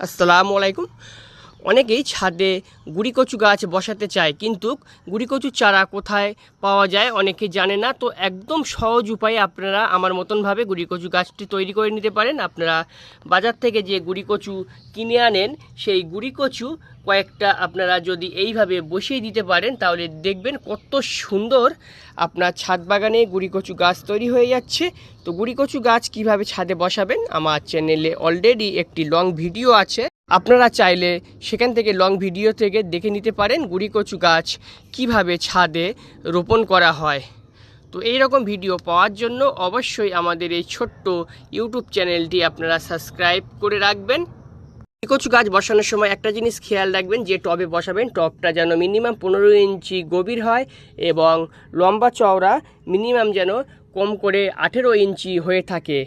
আসসালামু আলাইকুম অনেকেই ছাদে গুড়ি কচু গাছ বসাতে চায়, কিন্তু গুড়ি কচু চারা কোথায় পাওয়া যায় অনেকে জানে না। তো একদম সহজ উপায়ে আপনারা আমার মতনভাবে গুড়ি কচু গাছটি তৈরি করে নিতে পারেন। আপনারা বাজার থেকে যে গুড়ি কচু কিনে আনেন, সেই গুড়ি কচু কয়েকটা আপনারা যদি এইভাবে বসিয়ে দিতে পারেন, তাহলে দেখবেন কত সুন্দর আপনার ছাদ বাগানে গুড়ি কচু গাছ তৈরি হয়ে যাচ্ছে। তো গুড়ি কচু গাছ কীভাবে ছাদে বসাবেন, আমার চ্যানেলে অলরেডি একটি লং ভিডিও আছে। আপনারা চাইলে সেখান থেকে লং ভিডিও থেকে দেখে নিতে পারেন গুড়ি কচু গাছ কীভাবে ছাদে রোপণ করা হয়। তো এই রকম ভিডিও পাওয়ার জন্য অবশ্যই আমাদের এই ছোট্ট ইউটিউব চ্যানেলটি আপনারা সাবস্ক্রাইব করে রাখবেন। কচু গাছ বসানোর সময় একটা জিনিস খেয়াল রাখবেন, যে টবে বসাবেন, টবটা যেন মিনিমাম পনেরো ইঞ্চি গভীর হয় এবং লম্বা চওড়া মিনিমাম যেন কম করে আঠেরো ইঞ্চি হয়ে থাকে।